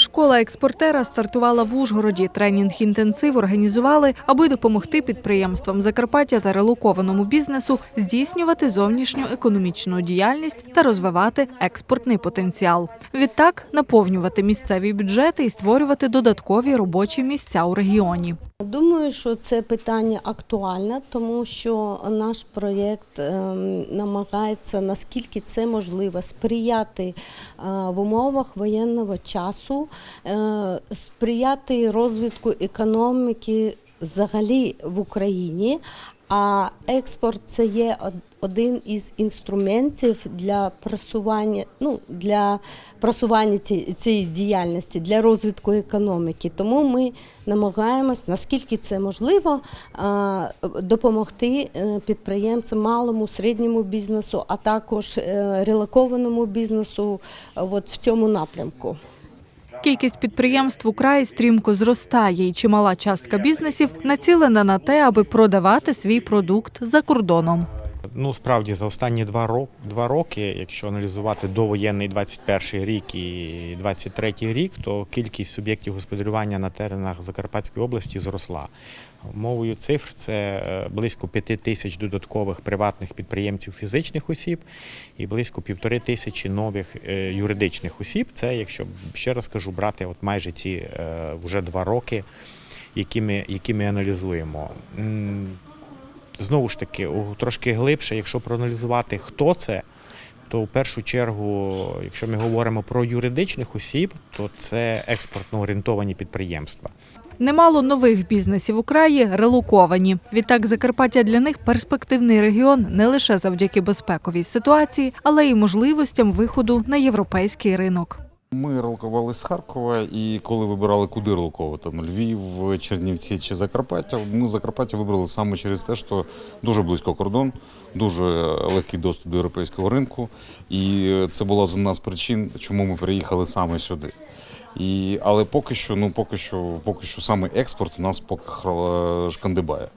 Школа експортера стартувала в Ужгороді. Тренінг інтенсив організували, аби допомогти підприємствам Закарпаття та релокованому бізнесу здійснювати зовнішню економічну діяльність та розвивати експортний потенціал. Відтак наповнювати місцеві бюджети і створювати додаткові робочі місця у регіоні. Думаю, що це питання актуальне, тому що наш проєкт ем, намагається наскільки це можливо сприяти е, в умовах воєнного часу, сприяти розвитку економіки взагалі в Україні. А експорт це є один із інструментів для просування, ну для просування ці- цієї діяльності для розвитку економіки. Тому ми намагаємось, наскільки це можливо, допомогти е, підприємцям, малому, середньому бізнесу, а також е, релокованому бізнесу е, от в цьому напрямку. Кількість підприємств у стрімко зростає, і чимала частка бізнесів націлена на те, аби продавати свій продукт за кордоном. Ну, справді, за останні два, ро- два роки, якщо аналізувати довоєнний 21 рік і 23 рік, то кількість суб'єктів господарювання на теренах Закарпатської області зросла. Мовою цифр це е, близько 5 тисяч додаткових приватних підприємців фізичних осіб і близько півтори тисячі нових е, юридичних осіб. Це, якщо ще раз кажу, брати от майже ці е, вже два роки, які ми, які ми аналізуємо. Знову ж таки, трошки глибше, якщо проаналізувати, хто це, то в першу чергу, якщо ми говоримо про юридичних осіб, то це експортно орієнтовані підприємства. Немало нових бізнесів у краї релоковані. Відтак Закарпаття для них перспективний регіон не лише завдяки безпековій ситуації, але й можливостям виходу на європейський ринок. Ми релокували з Харкова, і коли вибирали, куди релоковувати, там Львів, Чернівці чи Закарпаття, ми Закарпаття вибрали саме через те, що дуже близько кордон, дуже легкий доступ до європейського ринку. І це була з одна з причин, чому ми переїхали саме сюди. І, але поки що, ну поки що, поки що саме експорт у нас поки шкандибає.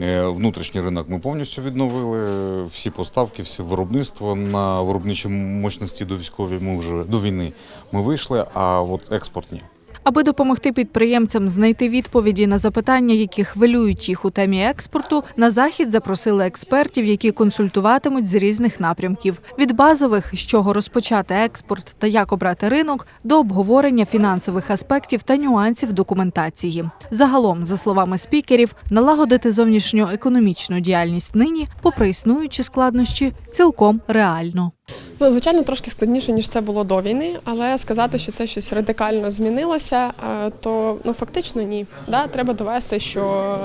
Е, Внутрішній ринок ми повністю відновили. Всі поставки, всі виробництво на виробничі мощності до військові. ми вже до війни ми вийшли, а от експорт ні. Аби допомогти підприємцям знайти відповіді на запитання, які хвилюють їх у темі експорту, на захід запросили експертів, які консультуватимуть з різних напрямків: від базових, з чого розпочати експорт та як обрати ринок, до обговорення фінансових аспектів та нюансів документації. Загалом, за словами спікерів, налагодити зовнішню економічну діяльність нині, попри існуючі складнощі, цілком реально. Ну, звичайно, трошки складніше, ніж це було до війни, але сказати, що це щось радикально змінилося, е, то ну фактично ні. Да, треба довести, що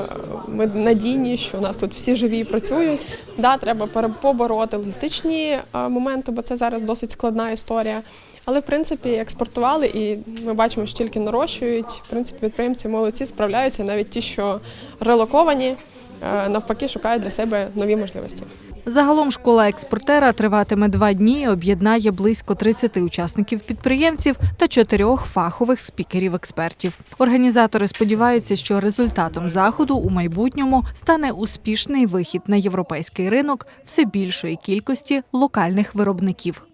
ми надійні, що у нас тут всі живі і працюють. Да, треба побороти логістичні е, моменти, бо це зараз досить складна історія. Але в принципі експортували, і ми бачимо, що тільки нарощують. В принципі, підприємці молодці справляються, навіть ті, що релоковані, е, навпаки, шукають для себе нові можливості. Загалом школа експортера триватиме два дні, об'єднає близько 30 учасників підприємців та чотирьох фахових спікерів-експертів. Організатори сподіваються, що результатом заходу у майбутньому стане успішний вихід на європейський ринок все більшої кількості локальних виробників.